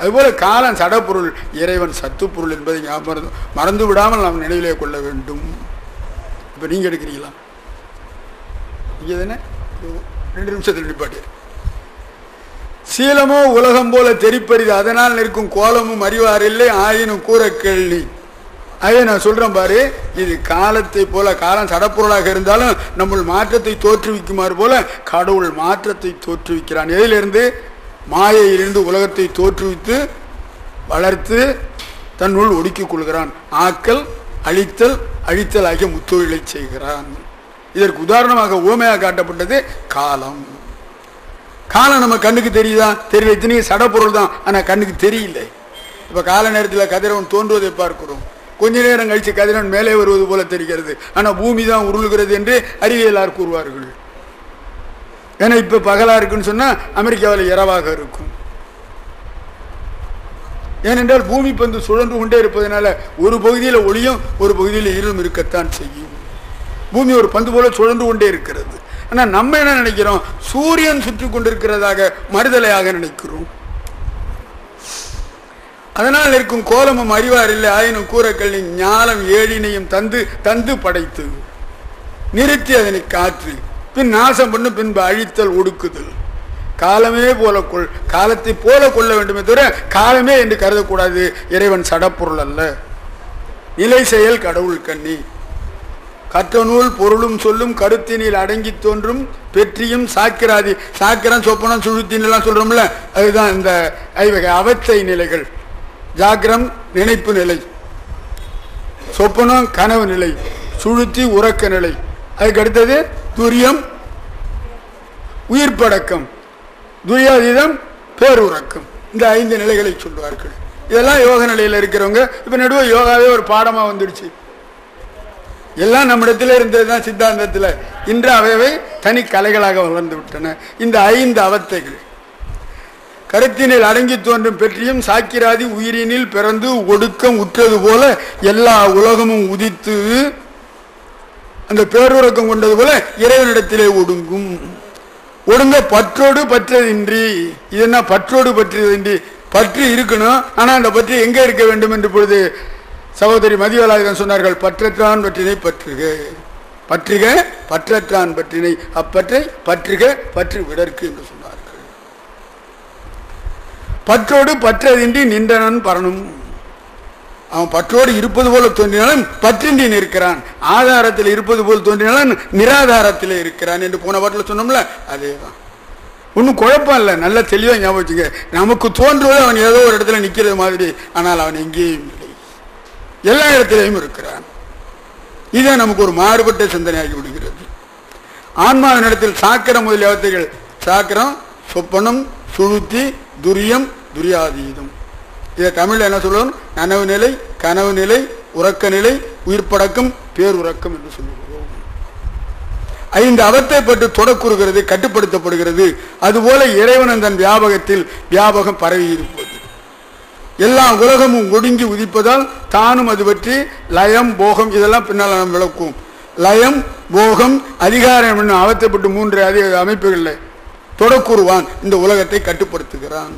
அதுபோல் காலம் சடப்பொருள் இறைவன் சத்துப்பொருள் என்பதை ஞாபகம் மறந்து விடாமல் நாம் நினைவிலே கொள்ள வேண்டும். இப்போ நீங்கள் எடுக்கிறீங்களா? நீங்கள் தானே ரெண்டு நிமிஷத்தில் நிப்பாட்டு சீலமோ உலகம் போல தெரிப்பறிது அதனால் நிற்கும் கோலமும் அறிவார் இல்லை ஆயினும் கூற கேள்வி. அதே நான் சொல்கிறேன் பாரு இது காலத்தை போல காலம் சடப்பொருளாக இருந்தாலும் நம்ம மாற்றத்தை தோற்றுவிக்குமாறு போல கடவுள் மாற்றத்தை தோற்றுவிக்கிறான். எதிலிருந்து? மாயையிலிருந்து உலகத்தை தோற்றுவித்து வளர்த்து தன்னுள் ஒடுக்கிக் கொள்கிறான். ஆக்கல் அழித்தல் அழித்தல் ஆகிய முத்தொழிலை செய்கிறான். இதற்கு உதாரணமாக ஊமையாக காட்டப்பட்டது காலம். காலம் நம்ம கண்ணுக்கு தெரியுதா? தெரியல. இத்தனையும் சடப்பொருள் தான். ஆனால் கண்ணுக்கு தெரியல. இப்போ கால நேரத்தில் கதிரவன் தோன்றுவதை பார்க்கிறோம். கொஞ்ச நேரம் கழித்து கதிரவன் மேலே வருவது போல தெரிகிறது. ஆனால் பூமி தான் உருளுகிறது என்று அறிவியலார் கூறுவார்கள். ஏன்னா இப்போ பகலாக இருக்குன்னு சொன்னால் அமெரிக்காவில் இரவாக இருக்கும். ஏனென்றால் பூமி பந்து சுழன்று கொண்டே இருப்பதனால ஒரு பகுதியில் ஒளியும் ஒரு பகுதியில் இருளும் இருக்கத்தான் செய்யும். பூமி ஒரு பந்து போல சுழன்று கொண்டே இருக்கிறது. ஆனால் நம்ம என்ன நினைக்கிறோம்? சூரியன் சுற்றி கொண்டிருக்கிறதாக மறுதலையாக நினைக்கிறோம். அதனால் இருக்கும் கோலமும் அறிவார் இல்லை ஆயினும் கூறக்கல்வி ஞானம் ஏழினையும் தந்து தந்து படைத்து நிறுத்தி அதனை காற்று. பின் நாசம் பண்ணும் பின்பு அழித்தல் ஒடுக்குதல். காலமே போல கொள் காலத்தை போல கொள்ள வேண்டுமே தவிர காலமே என்று கருதக்கூடாது. இறைவன் சடப்பொருள் அல்ல. நிலை செயல் கடவுள் கண்ணி. கற்ற நூல் பொருளும் சொல்லும் கருத்தினில் அடங்கி தோன்றும் பெற்றியும் சாக்கிராதி சாக்கிரம் சொப்பனம் சுழுத்தின்லாம் சொல்கிறோம்ல அதுதான் இந்த ஐவகை அவத்தை நிலைகள். ஜாக்கிரம் நினைப்பு நிலை. சொப்பனம் கனவு நிலை. சுழுத்தி உறக்க நிலை. அதுக்கு அடுத்தது துரியம் உயிர்ப்படக்கம் துரியாதீதம் பேருறக்கம். இந்த ஐந்து நிலைகளை சொல்வார்கள். இதெல்லாம் யோக நிலையில் இருக்கிறவங்க. இப்போ நடுவே யோகாவே ஒரு பாடமாக வந்துடுச்சு. எல்லாம் நம்மிடத்தில் இருந்தது தான் சித்தாந்தத்தில். இன்று அவையவை தனி கலைகளாக வளர்ந்து விட்டன. இந்த ஐந்து அவத்தைகள். கருத்தினில் அடங்கி தோன்றும் பெற்றியும் சாக்கிராதி உயிரினில் பிறந்து ஒடுக்கம் உற்றது போல எல்லா உலகமும் உதித்து அந்த பேருறக்கம் கொண்டது போல இறைவனிடத்திலே ஒடுங்கும். ஒடுங்க பற்றோடு பற்றதின்றி இது என்ன பற்றோடு பற்றதின்றி பற்று இருக்கணும் ஆனால் அந்த பற்று எங்கே இருக்க வேண்டும் என்று பொழுது சகோதரி மதிவலாயுதன் சொன்னார்கள் பற்றற்றான் பற்றினை பற்றுக. பற்றுக பற்றற்றான் பற்றினை அப்பற்றை பற்றுக பற்று விடற்கு என்று சொன்னார்கள். பற்றோடு பற்றதின்றி நின்றனன் பரணும் அவன் பற்றோடு இருப்பது போல தோன்றினாலும் பற்றின்றி நிற்கிறான். ஆதாரத்தில் இருப்பது போல் தோன்றினாலும் நிராதாரத்தில் இருக்கிறான் என்று போன பாட்டில் சொன்னோம்ல அதே தான் ஒன்றும் குழப்பம் இல்லை நல்ல தெளிவாக ஞாபகம் வச்சுங்க. நமக்கு தோன்றுவது அவன் ஏதோ ஒரு இடத்துல நிற்கிறது மாதிரி ஆனால் அவன் எங்கேயும் இல்லை. எல்லா இடத்திலையும் இருக்கிறான். இதுதான் நமக்கு ஒரு மாறுபட்ட சிந்தனையாகி விடுகிறது. ஆன்மாவின் இடத்தில் சாக்கிரம் முதலிய சாக்கிரம் சொப்பனம் சுழுத்தி துரியம் துரியாதீதம். இதை தமிழ்ல என்ன சொல்லுவோம்? நனவு நிலை கனவு நிலை உறக்க நிலை உயிர்ப்படக்கம் பேருறக்கம் என்று சொல்லுகிறோம் ஐந்து அவத்தை பற்றி தொடக்குறுகிறது கட்டுப்படுத்தப்படுகிறது. அதுபோல இறைவன் தன் வியாபகத்தில் வியாபகம் பரவி இருப்பது. எல்லா உலகமும் ஒடுங்கி உதிப்பதால் தானும் அது பற்றி லயம் போகம் இதெல்லாம் பின்னால் நாம் விளக்கும் லயம் போகம் அதிகாரம் என்னும் அவத்தைப்பட்டு மூன்று அதிக அமைப்புகளில் தொடக்குருவான் இந்த உலகத்தை கட்டுப்படுத்துகிறான்.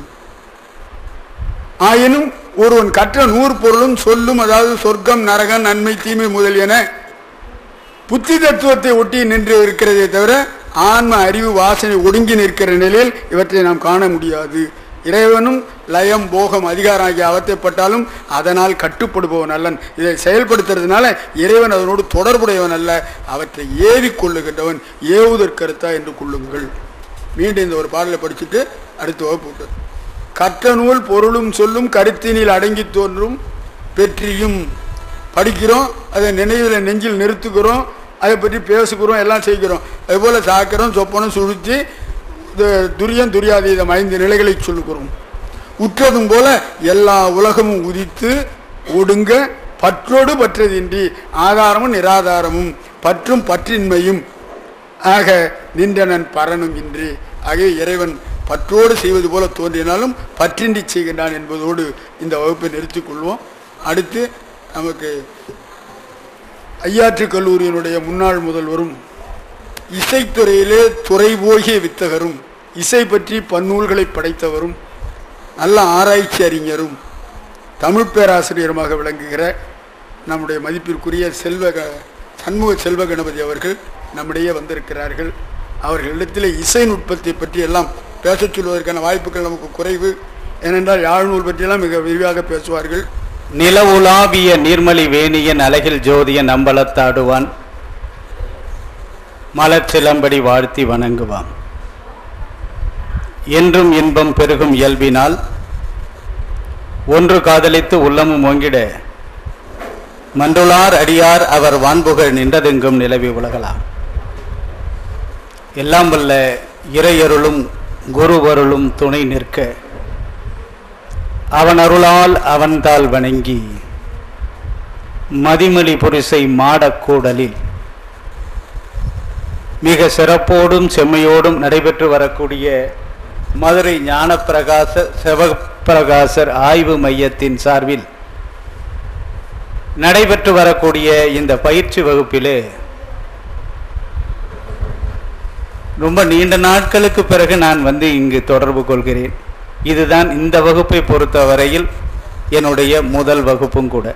ஆயினும் ஒருவன் கற்ற நூறு பொருளும் சொல்லும் அதாவது சொர்க்கம் நரகம் நன்மை தீமை முதலியன புத்தி தத்துவத்தை ஒட்டி நின்று இருக்கிறதே தவிர ஆன்ம அறிவு வாசனை ஒடுங்கி நிற்கிற நிலையில் இவற்றை நாம் காண முடியாது. இறைவனும் லயம் போகம் அதிகாரம் ஆகிய அவத்தைப்பட்டாலும் அதனால் கட்டுப்படுபவன் அல்லன். இதை செயல்படுத்துறதுனால இறைவன் அதனோடு தொடர்புடையவன் அல்ல. அவற்றை ஏவி கொள்ளுகின்றவன் ஏவுதற்கருத்தா என்று கொள்ளுங்கள். மீண்டும் இந்த ஒரு பாடலை படிச்சுட்டு அடுத்த வகுப்பு கற்ற நூல் பொருளும் சொல்லும் கருத்தினில் அடங்கி தோன்றும் பெற்றியும். படிக்கிறோம் அதை நினைவில் நெஞ்சில் நிறுத்துக்கிறோம் அதை பற்றி பேசுகிறோம் எல்லாம் செய்கிறோம். அதுபோல் சாக்கிறோம் சொப்பனும் சுழித்து துரியம் துரியாதீதம் ஐந்து நிலைகளை சொல்லுகிறோம். உற்றதும் போல எல்லா உலகமும் உதித்து ஒடுங்க பற்றோடு பற்றதின்றி ஆதாரமும் நிராதாரமும் பற்றும் பற்றின்மையும் ஆக நின்றனன் பரனும் இன்றி. ஆகிய இறைவன் பற்றோடு செய்வது போல தோன்றினாலும் பற்றின்றி செய்கின்றான் என்பதோடு இந்த வகுப்பை நிறுத்திக் கொள்வோம். அடுத்து நமக்கு ஐயாற்று கல்லூரியினுடைய முன்னாள் முதல்வரும் இசைத்துறையிலே துறை போகிய வித்தகரும் இசை பற்றி பன்னூல்களை படைத்தவரும் நல்ல ஆராய்ச்சி அறிஞரும் தமிழ் பேராசிரியருமாக விளங்குகிற நம்முடைய மதிப்பிற்குரிய செல்வ க- சண்முக செல்வ கணபதி அவர்கள் நம்மிடையே வந்திருக்கிறார்கள். அவர்களிடத்தில் இசை நுட்பத்தை பற்றி எல்லாம் பேசச் சொல்வதற்கான வாய்ப்புகள் நமக்கு குறைவு. ஏனென்றால் யாழ்நூல் பற்றியெல்லாம் மிக விரிவாக பேசுவார்கள். நிலவுலாவிய நீர்மலி வேணியன் அழகில் ஜோதியன் அம்பலத்தாடுவான் மலர் சிலம்படி வாழ்த்தி வணங்குவான். என்றும் இன்பம் பெருகும் இயல்பினால் ஒன்று காதலித்து உள்ளமும் ஓங்கிட மன்றுளார் அடியார் அவர் வான்புகழ் நின்றதெங்கும் நிலவி உலகலாம். எல்லாம் வல்ல இறையருளும் குருவருளும் துணை நிற்க. அவன் அருளால் அவன்தால் வணங்கி மதிமலி புரிசை மாடக்கூடலில் மிக சிறப்போடும் செம்மையோடும் நடைபெற்று வரக்கூடிய மதுரை ஞானப்பிரகாச சிவப்பிரகாசர் ஆய்வு மையத்தின் சார்பில் நடைபெற்று வரக்கூடிய இந்த பயிற்சி வகுப்பிலே ரொம்ப நீண்ட நாட்களுக்கு பிறகு நான் வந்து இங்கு தொடர்பு கொள்கிறேன். இதுதான் இந்த வகுப்பை பொறுத்தவரையில் என்னுடைய முதல் வகுப்பும் கூட.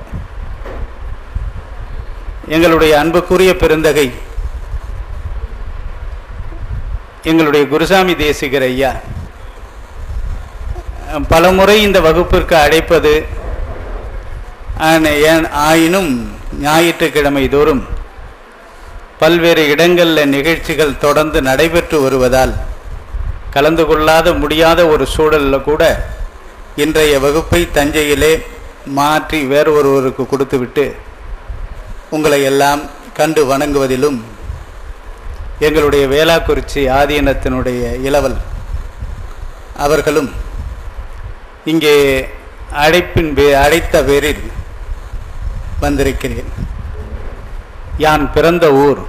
எங்களுடைய அன்புக்குரிய பெருந்தகை எங்களுடைய குருசாமி தேசிகர் ஐயா பலமுறை இந்த வகுப்பிற்கு அழைப்பது ஏன் ஆயினும் ஞாயிற்றுக்கிழமை தோறும் பல்வேறு இடங்களில் நிகழ்ச்சிகள் தொடர்ந்து நடைபெற்று வருவதால் கலந்து கொள்ளாத முடியாத ஒரு சூழலில் கூட இன்றைய வகுப்பை தஞ்சையிலே மாற்றி வேறு ஒருவருக்கு கொடுத்துவிட்டு உங்களை எல்லாம் கண்டு வணங்குவதிலும் எங்களுடைய வேளாக்குறிச்சி ஆதீனத்தினுடைய இளவல் அவர்களும் இங்கே அழைப்பின் பே அழைத்த பேரில் வந்திருக்கிறேன். யான் பிறந்த ஊர்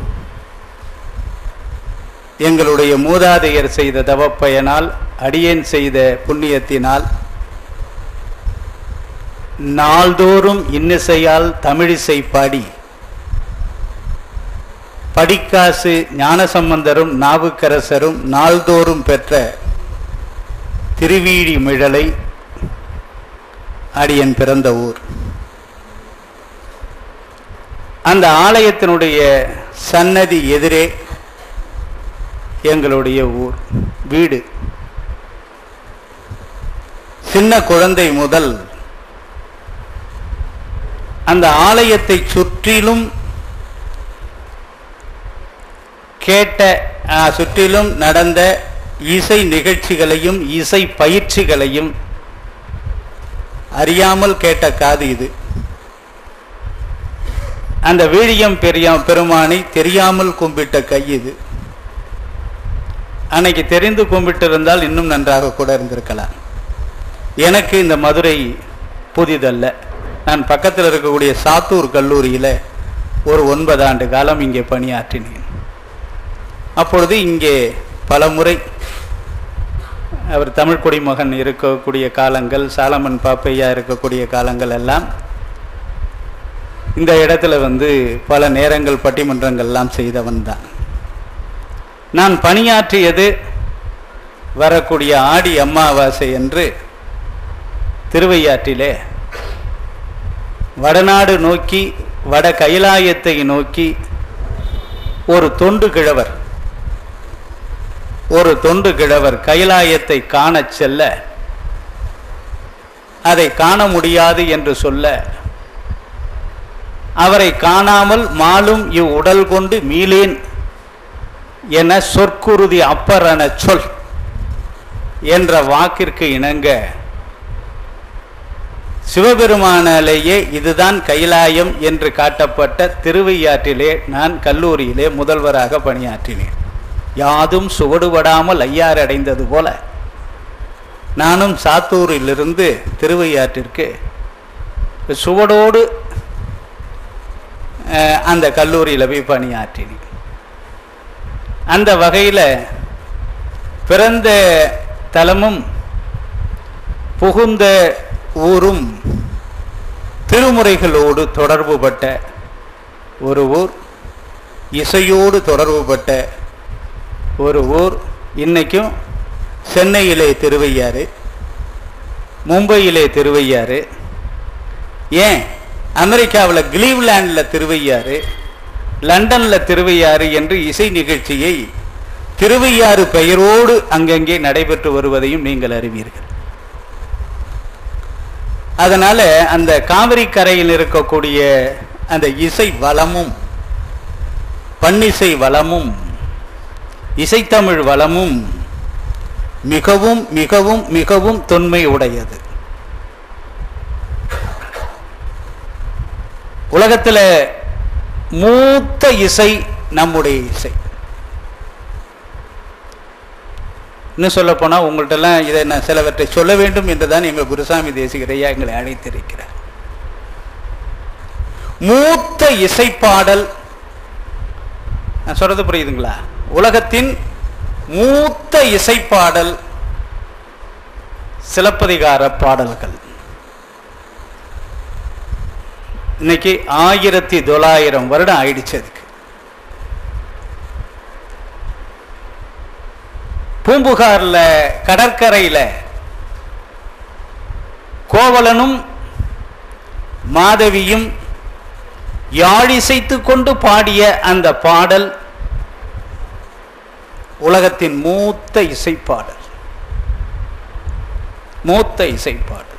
எங்களுடைய மூதாதையர் செய்த தவப்பயனால் அடியேன் செய்த புண்ணியத்தினால் நாள்தோறும் இன்னிசையால் தமிழிசை பாடி படிக்காசு ஞானசம்பந்தரும் நாவுக்கரசரும் நாள்தோறும் பெற்ற திருவீழி மிழலை அடியன் பிறந்த ஊர். அந்த ஆலயத்தினுடைய சன்னதி எதிரே எங்களுடைய ஊர் வீடு. சின்ன குழந்தை முதல் அந்த ஆலயத்தை சுற்றிலும் கேட்ட சுற்றிலும் நடந்த இசை நிகழ்ச்சிகளையும் இசை பயிற்சிகளையும் அறியாமல் கேட்ட காது இது. அந்த வீழியம் பெரிய பெருமானை தெரியாமல் கும்பிட்ட கை இது. அன்னைக்கு தெரிந்து கும்பிட்டிருந்தால் இன்னும் நன்றாக கூட இருந்திருக்கலாம். எனக்கு இந்த மதுரை புதிதல்ல. நான் பக்கத்தில் இருக்கக்கூடிய சாத்தூர் கல்லூரியில் ஒரு ஒன்பது ஆண்டு காலம் இங்கே பணியாற்றினேன். அப்பொழுது இங்கே பல முறை அவர் தமிழ் குடிமகன் இருக்கக்கூடிய காலங்கள் சாலமன் பாப்பையா இருக்கக்கூடிய காலங்கள் எல்லாம் இந்த இடத்துல வந்து பல நேரங்கள் பட்டிமன்றங்கள்லாம் செய்தவன் தான். நான் பணியாற்றியது வரக்கூடிய ஆடி அம்மாவாசை என்று திருவையாற்றிலே வடநாடு நோக்கி வட கைலாயத்தை நோக்கி ஒரு தொண்டு கிழவர் ஒரு தொண்டு கிழவர் கைலாயத்தை காணச் செல்ல அதை காண முடியாது என்று சொல்ல அவரை காணாமல் மாலும் இவ்வுடல் கொண்டு மீளேன் என சொற்குருதி அப்பர் என சொல் என்ற வாக்கிற்கு இணங்க சிவபெருமானாலேயே இதுதான் கைலாயம் என்று காட்டப்பட்ட திருவையாற்றிலே நான் கல்லூரியிலே முதல்வராக பணியாற்றினேன். யாதும் சுவடுபடாமல் ஐயாறு அடைந்தது போல. நானும் சாத்தூரிலிருந்து திருவையாற்றிற்கு சுவடோடு அந்த கல்லூரியில் போய் பணியாற்றினேன். அந்த வகையில் பிறந்த தலமும் புகுந்த ஊரும் திருமுறைகளோடு தொடர்புபட்ட ஒரு ஊர் இசையோடு தொடர்புபட்ட ஒரு ஊர். இன்றைக்கும் சென்னையிலே திருவையாறு மும்பையிலே திருவையாறு. ஏன்? அமெரிக்காவில் கிளீவ்லாண்டில் திருவையாறு. லண்டனில் திருவையாறு என்று இசை நிகழ்ச்சியை திருவையாறு பெயரோடு அங்கங்கே நடைபெற்று வருவதையும் நீங்கள் அறிவீர்கள். அதனால அந்த காவிரி கரையில் இருக்கக்கூடிய அந்த இசை வளமும் பன்னிசை வளமும் இசைத்தமிழ் வளமும் மிகவும் மிகவும் மிகவும் தொன்மை உடையது. உலகத்தில் மூத்த இசை நம்முடைய இசை. இன்னும் சொல்ல போனால் உங்கள்கிட்டலாம் இதை நான் சிலவற்றை சொல்ல வேண்டும் என்றுதான் எங்கள் குருசாமி தேசிகரையா எங்களை அழைத்திருக்கிறார். மூத்த இசைப்பாடல் நான் சொல்றது புரியுதுங்களா? உலகத்தின் மூத்த இசைப்பாடல் சிலப்பதிகார பாடல்கள். இன்னைக்கு ஆயிரத்தி தொள்ளாயிரம் வருடம் ஆயிடுச்சு அதுக்கு. பூம்புகாரில் கடற்கரையில் கோவலனும் மாதவியும் யாழிசைத்து கொண்டு பாடிய அந்த பாடல் உலகத்தின் மூத்த இசைப்பாடல். மூத்த இசைப்பாடல்.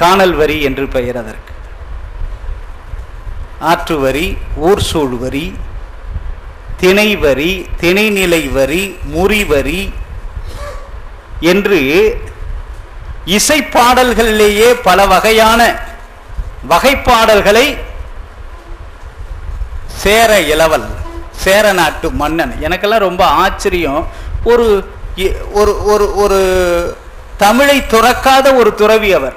காணல் வரி என்று பெயர் அதற்கு. ஆற்று வரி ஊர் சூழ் வரி திணை வரி திணைநிலை வரி முறி வரி என்று இசைப்பாடல்களிலேயே பல வகையான வகைப்பாடல்களை சேர இளவல் சேர நாட்டு மன்னன். எனக்கெல்லாம் ரொம்ப ஆச்சரியம். ஒரு ஒரு ஒரு ஒரு தமிழை துறக்காத ஒரு துறவி அவர்.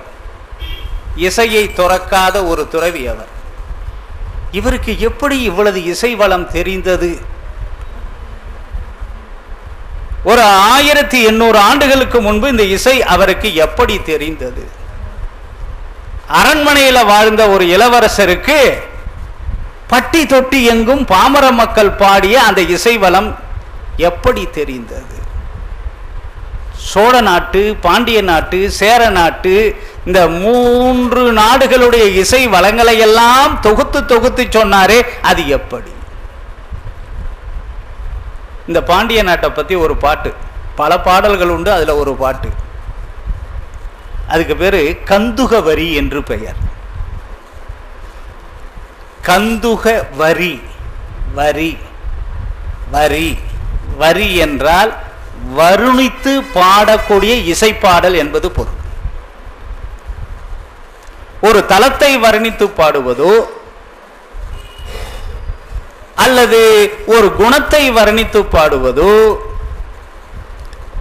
இசையை துறக்காத ஒரு துறவி அவர். இவருக்கு எப்படி இவ்வளவு இசை வளம் தெரிந்தது? ஒரு ஆயிரத்தி எண்ணூறு ஆண்டுகளுக்கு முன்பு இந்த இசை அவருக்கு எப்படி தெரிந்தது? அரண்மனையில் வாழ்ந்த ஒரு இளவரசருக்கு பட்டி தொட்டி எங்கும் பாமர மக்கள் பாடிய அந்த இசை வளம் எப்படி தெரிந்தது? சோழ நாட்டு பாண்டிய நாட்டு சேர நாட்டு இந்த மூன்று நாடுகளுடைய இசை வளங்களை எல்லாம் தொகுத்து தொகுத்து சொன்னாரே அது எப்படி? இந்த பாண்டிய நாட்டை பத்தி ஒரு பாட்டு பல பாடல்கள் உண்டு அதுல ஒரு பாட்டு. அதுக்கு பேரு கந்துக வரி என்று பெயர். கந்துக வரி வரி வரி வரி என்றால் வருணித்து பாடக்கூடிய இசைப்பாடல் என்பது பொருள். ஒரு தலத்தை வர்ணித்து பாடுவதோ அல்லது ஒரு குணத்தை வர்ணித்து பாடுவதோ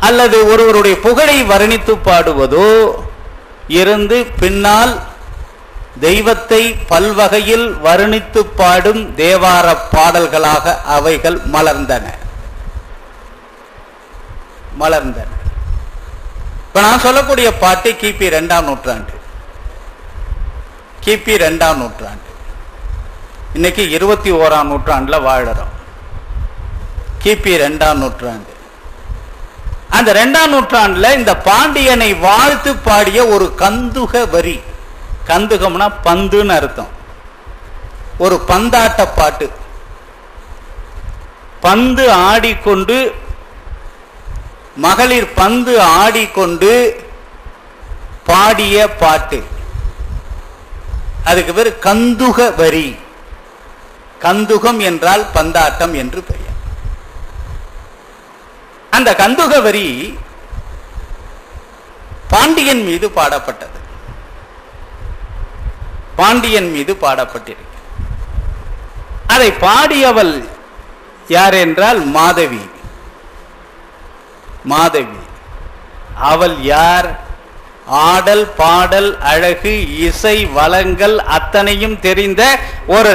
அல்லது ஒருவருடைய புகழை வர்ணித்து பாடுவதோ இருந்து பின்னால் தெய்வத்தை பல்வகையில் வர்ணித்து பாடும் தேவார பாடல்களாக அவைகள் மலர்ந்தன. மலர்ந்தன. இப்ப நான் சொல்லக்கூடிய பாட்டு கிபி இரண்டாம் நூற்றாண்டு. கிபி ரெண்டாம் நூற்றாண்டு. இன்னைக்கு இருபத்தி ஓராம் நூற்றாண்டில் வாழறோம். கிபி ரெண்டாம் நூற்றாண்டு. அந்த ரெண்டாம் நூற்றாண்டில் இந்த பாண்டியனை வாழ்த்து பாடிய ஒரு கந்துக வரி. கந்துகம்னா பந்துன்னு அர்த்தம். ஒரு பந்தாட்ட பாட்டு. பந்து ஆடிக்கொண்டு மகளிர் பந்து ஆடிக்கொண்டு பாடிய பாட்டு. அதுக்கு பேர் கந்துக வரி. கந்துகம் என்றால் பந்தாட்டம் என்று பெயர். அந்த கந்துக வரி பாண்டியன் மீது பாடப்பட்டது. பாண்டியன் மீது பாடப்பட்டிருக்கு. அதை பாடியவள் யார் என்றால் மாதவி. மாதவி. அவள் யார்? ஆடல் பாடல் அழகு இசை வளங்கள் அத்தனையும் தெரிந்த ஒரு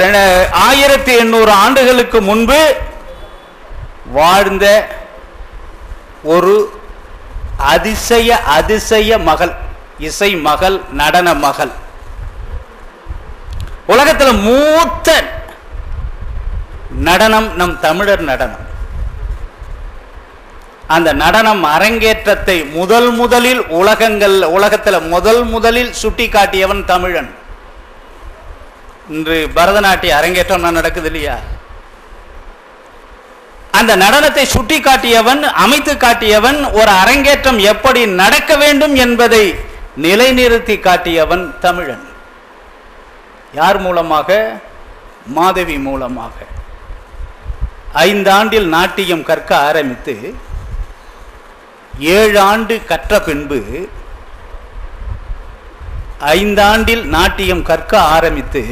ஆயிரத்தி எண்ணூறு ஆண்டுகளுக்கு முன்பு வாழ்ந்த ஒரு அதிசய அதிசய மகள் இசை மகள் நடன மகள். உலகத்தில் மூத்த நடனம் நம் தமிழர் நடனம். அந்த நடனம் அரங்கேற்றத்தை முதல் முதலில் உலகங்கள் உலகத்தில் முதல் முதலில் சுட்டி காட்டியவன் தமிழன். இன்று பரதநாட்டிய அரங்கேற்றம் நடக்குது இல்லையா? அந்த நடனத்தை சுட்டி காட்டியவன் அமைத்து காட்டியவன் ஒரு அரங்கேற்றம் எப்படி நடக்க வேண்டும் என்பதை நிலைநிறுத்தி காட்டியவன் தமிழன். யார் மூலமாக? மாதவி மூலமாக. ஐந்தாண்டில் நாட்டியம் கற்க ஆரம்பித்து ஏழு ஆண்டு கற்ற பின்பு ஐந்தாண்டில் நாட்டியம் கற்க ஆரம்பித்து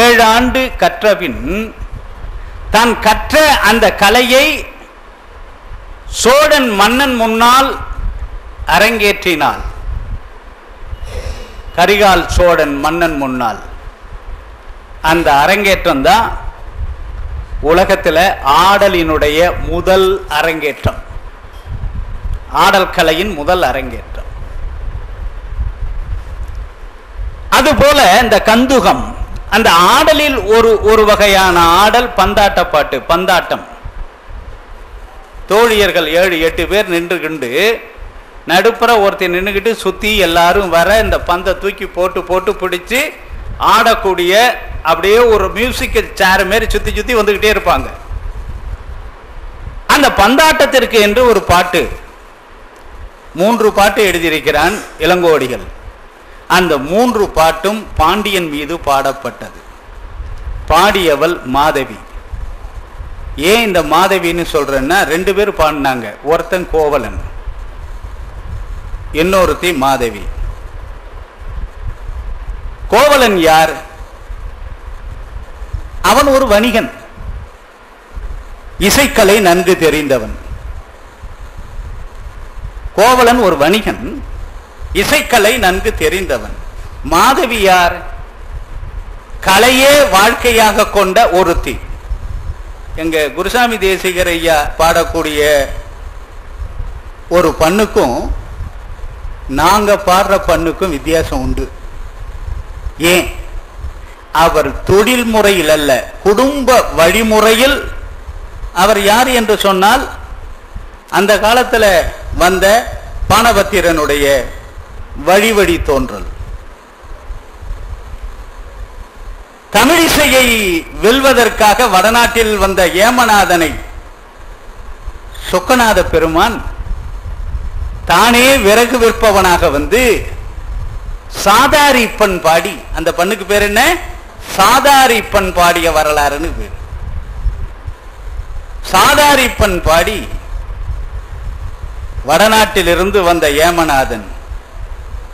ஏழாண்டு கற்ற பின் தான் கற்ற அந்த கலையை சோழன் மன்னன் முன்னால் அரங்கேற்றினான். கரிகால் சோழன் மன்னன் முன்னால். அந்த அரங்கேற்றம் தான் உலகத்தில் ஆடலினுடைய முதல் அரங்கேற்றம். ஆடல் கலையின் முதல் அரங்கேற்றம். அதுபோல இந்த கந்துகம் அந்த ஆடலில் ஒரு ஒரு வகையான ஆடல் பந்தாட்ட பாட்டு பந்தாட்டம். தோழியர்கள் ஏழு எட்டு பேர் நின்றுகிண்டு நடுப்புற ஒருத்தர் நின்றுக்கிட்டு சுத்தி எல்லாரும் வர இந்த பந்தை தூக்கி போட்டு போட்டு பிடிச்சு ஆடக்கூடிய அப்படியே ஒரு மியூசிக்கல் சேர் மாரி சுத்தி சுத்தி வந்துகிட்டே இருப்பாங்க. அந்த பந்தாட்டத்திற்கு என்று ஒரு பாட்டு. மூன்று பாட்டு எழுதியிருக்கிறான் இளங்கோடிகள். அந்த மூன்று பாட்டும் பாண்டியன் மீது பாடப்பட்டது. பாடியவள் மாதவி. ஏன் இந்த மாதவின்னு சொல்றேன்னா ரெண்டு பேர் பாடினாங்க. ஒருத்தன் கோவலன் இன்னொருத்தி மாதவி. கோவலன் யார்? அவன் ஒரு வணிகன். இசைக்கலை நன்கு தெரிந்தவன். கோவலன் ஒரு வணிகன் இசைக்கலை நன்கு தெரிந்தவன். மாதவியார் கலையே வாழ்க்கையாக கொண்ட ஒருத்தி. எங்க குருசாமி தேசிகர் ஐயா பாடக்கூடிய ஒரு பண்ணுக்கும் நாங்க பாடுற பண்ணுக்கும் வித்தியாசம் உண்டு. ஏன்? அவர் தொழில் முறையில் அல்ல குடும்ப வழிமுறையில். அவர் யார் என்று சொன்னால் அந்த காலத்தில் வந்த பானபத்திரனுடைய வழி வழி தோன்றல். தமிழிசையை வெல்வதற்காக வடநாட்டில் வந்த ஏமநாதனை சொக்கநாத பெருமான் தானே விறகு விற்பவனாக வந்து சாதாரிப்பன் பாடி அந்த பண்ணுக்கு பேர் என்ன? சாதாரிப்பன் பாடிய வரலாறுன்னு பேர். சாதாரிப்பன் பாடி வடநாட்டிலிருந்து வந்த ஏமநாதன்.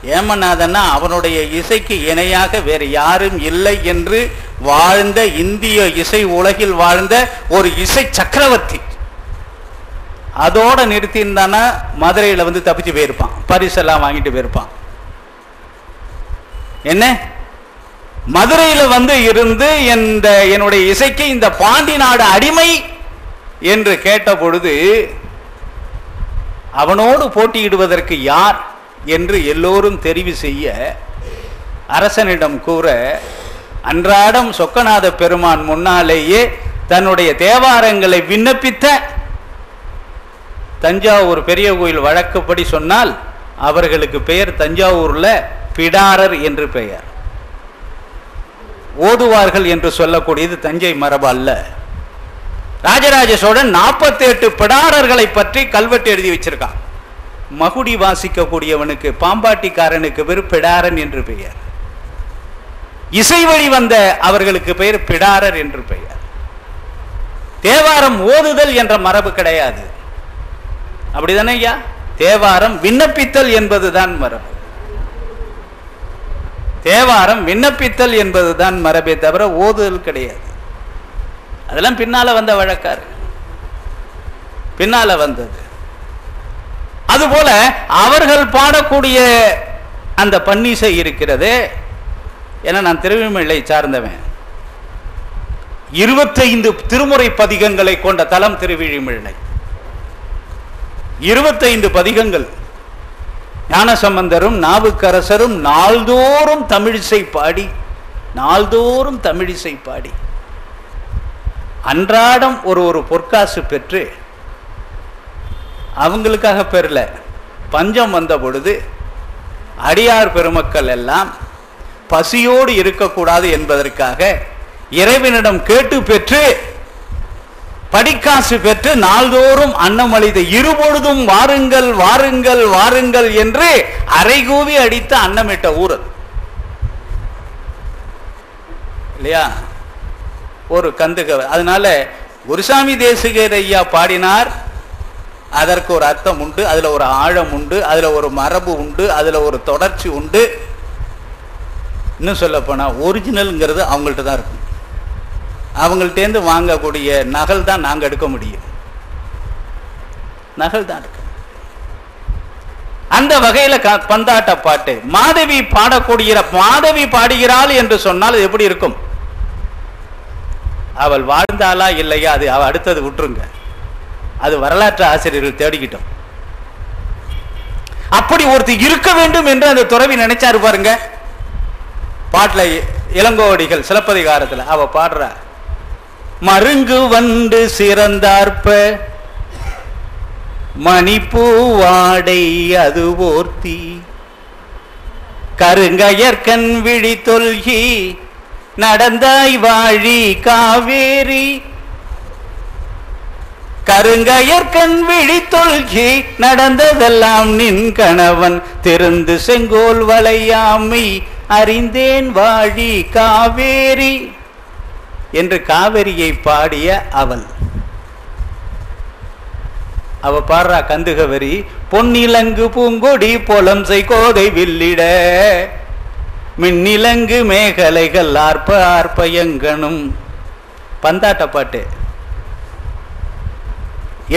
ஏமநாதன்னா அவனுடைய இசைக்கு இணையாக வேறு யாரும் இல்லை என்று வாழ்ந்த இந்திய இசை உலகில் வாழ்ந்த ஒரு இசை சக்கரவர்த்தி. அதோட நிறுத்தியிருந்தானா மதுரையில் வந்து தப்பிச்சு போயிருப்பான். பரிசெல்லாம் வாங்கிட்டு போயிருப்பான். என்ன? மதுரையில் வந்து இருந்து இந்த என்னுடைய இசைக்கு இந்த பாண்டி நாடு அடிமை என்று கேட்ட பொழுது அவனோடு போட்டியிடுவதற்கு யார் என்று எல்லோரும் தெரிவு செய்ய அரசனிடம் கூற அன்றாடம் சொக்கநாத பெருமான் முன்னாலேயே தன்னுடைய தேவாரங்களை விண்ணப்பித்த தஞ்சாவூர் பெரிய கோயில் வழக்கப்படி சொன்னால் அவர்களுக்கு பெயர் தஞ்சாவூரில் பிடாரர் என்று பெயர். ஓதுவார்கள் என்று சொல்லக்கூடியது தஞ்சை மரபு அல்ல ராஜராஜ சோழன் நாற்பத்தி எட்டு பிடாரர்களை பற்றி கல்வெட்டு எழுதி வச்சிருக்கான். மகுடி வாசிக்கக்கூடியவனுக்கு பாம்பாட்டிக்காரனுக்கு பேர் பிடாரன் என்று பெயர். இசை வழி வந்த அவர்களுக்கு பெயர் பிடாரர் என்று பெயர். தேவாரம் ஓதுதல் என்ற மரபு கிடையாது. அப்படிதானே ஐயா? தேவாரம் விண்ணப்பித்தல் என்பதுதான் மரபு. தேவாரம் விண்ணப்பித்தல் என்பதுதான் மரபே தவிர ஓதுதல் கிடையாது. அதெல்லாம் பின்னால வந்த வழக்காரு. பின்னால வந்தது. அதுபோல அவர்கள் பாடக்கூடிய அந்த பன்னிசை இருக்கிறது ஏன்னா நான் திருவிமிழை சார்ந்தவன். இருபத்தைந்து திருமுறை பதிகங்களை கொண்ட தலம் திருவிழிமிழை இருபத்தைந்து பதிகங்கள். ஞானசம்பந்தரும் நாவுக்கரசரும் நாள்தோறும் தமிழிசை பாடி நாள்தோறும் தமிழிசை பாடி. அன்றாடம் ஒரு ஒரு பொற்காசு பெற்று அவங்களுக்காக பெறல. பஞ்சம் வந்த பொழுது அடியார் பெருமக்கள் எல்லாம் பசியோடு இருக்கக்கூடாது என்பதற்காக இறைவனிடம் கேட்டு பெற்று படிக்காசு பெற்று நாள்தோறும் அன்னமளித்த இருபொழுதும் வாருங்கள் வாருங்கள் வாருங்கள் என்று அரைகூவி அடித்து அன்னமிட்ட ஊர் இல்லையா? ஒரு கந்துக அதனால குருசாமி தேசிகர் ஐயா பாடினார். அதற்கு ஒரு அர்த்தம் உண்டு அதுல ஒரு ஆழம் உண்டு அதுல ஒரு மரபு உண்டு அதுல ஒரு தொடர்ச்சி உண்டு. இன்னும் சொல்ல போனா ஒரிஜினல்ங்கிறது அவங்கள்ட்ட தான் இருக்கும். அவங்கள்ட்டேருந்து வாங்கக்கூடிய நகல் தான் நாங்க எடுக்க முடியும். நகல் தான் இருக்கு. அந்த வகையில க- பந்தாட்ட பாட்டு மாதவி பாடக்கூடிய மாதவி பாடுகிறாள் என்று சொன்னால் எப்படி இருக்கும்? அவள் வாழ்ந்தாளா இல்லையா அது அவள் அடுத்தது விட்டுருங்க. அது வரலாற்று ஆசிரியர்கள் தேடிக்கிட்டோம். அப்படி ஒருத்தர் இருக்க வேண்டும் என்று அந்த துறவி நினைச்சாரு பாருங்க. பாட்டில் இளங்கோடிகள் இளங்கோவடிகள் சிலப்பதிகாரத்துல அவ பாடுற. மருங்கு வண்டு சிறந்தார்ப்ப மணிப்பூ வாடை அது ஓர்த்தி கருங்கயற்கண் விழி தொல்கி நடந்தாய் வாழி காவேரி. கருங்கையற்கண் விழி தொல்கி நடந்ததெல்லாம் நின் கணவன். திருந்து செங்கோல் வளையாமை அறிந்தேன் வாழி காவேரி என்று காவேரியை பாடிய அவள். அவ பாடுறா கந்துகவரி பொன்னிலங்கு பூங்கொடி பொலம்சை கோதை வில்லிட. மின்னிலங்கு மேகலைகள் ஆர்ப்ப ஆர்ப்ப எங்கனும் பந்தாட்ட பாட்டு.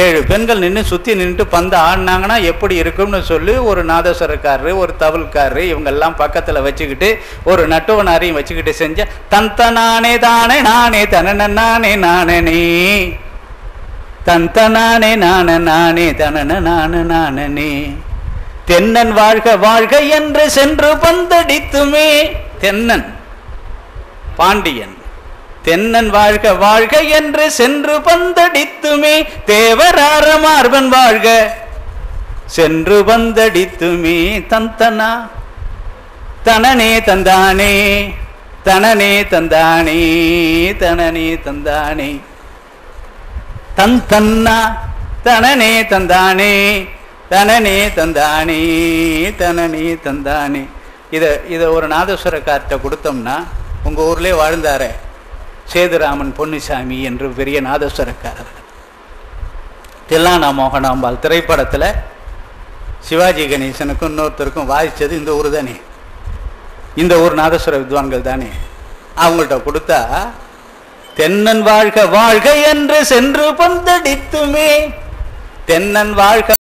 ஏழு பெண்கள் நின்று சுத்தி நின்றுட்டு பந்து ஆடினாங்கன்னா எப்படி இருக்கும்னு சொல்லி. ஒரு நாதஸ்வரக்காரரு ஒரு தவல்காரரு இவங்கெல்லாம் பக்கத்துல வச்சுக்கிட்டு ஒரு நட்டுவனாரையும் வச்சுக்கிட்டு செஞ்ச தந்த நானே தானே நானே தனன நானே நானே தந்த நானே நான நானே தன நான நானனே தென்னன் வாழ்க வாழ்க என்று சென்று பந்தடித்துமே தென்னன் பாண்டியன் தென்னன் வாழ்க வாழ்க என்று சென்று பந்தடித்துமே தேவரார மார்பன் வாழ்க சென்று பந்தடித்துமே தந்தனா தனனே தந்தானே தனனே தந்தானே தனனே தந்தானே. தன் தன்னா தனனே தந்தானே தனனே தந்தானே தனனே தந்தானே. இதை இதை ஒரு நாதஸ்வரக்கார்ட்ட கொடுத்தோம்னா உங்க ஊர்லேயே வாழ்ந்தாரே சேதுராமன் பொன்னிசாமி என்று பெரிய நாதஸ்வரக்காரர் தில்லானா மோகனாம்பாள் திரைப்படத்துல சிவாஜி கணேசனுக்கும் இன்னொருத்தருக்கும் வாதிச்சது இந்த ஊர் தானே. இந்த ஊர் நாதஸ்வர வித்வான்கள் தானே. அவங்கள்ட்ட கொடுத்தா தென்னன் வாழ்க வாழ்க என்று சென்று பந்தடித்துமே தென்னன் வாழ்க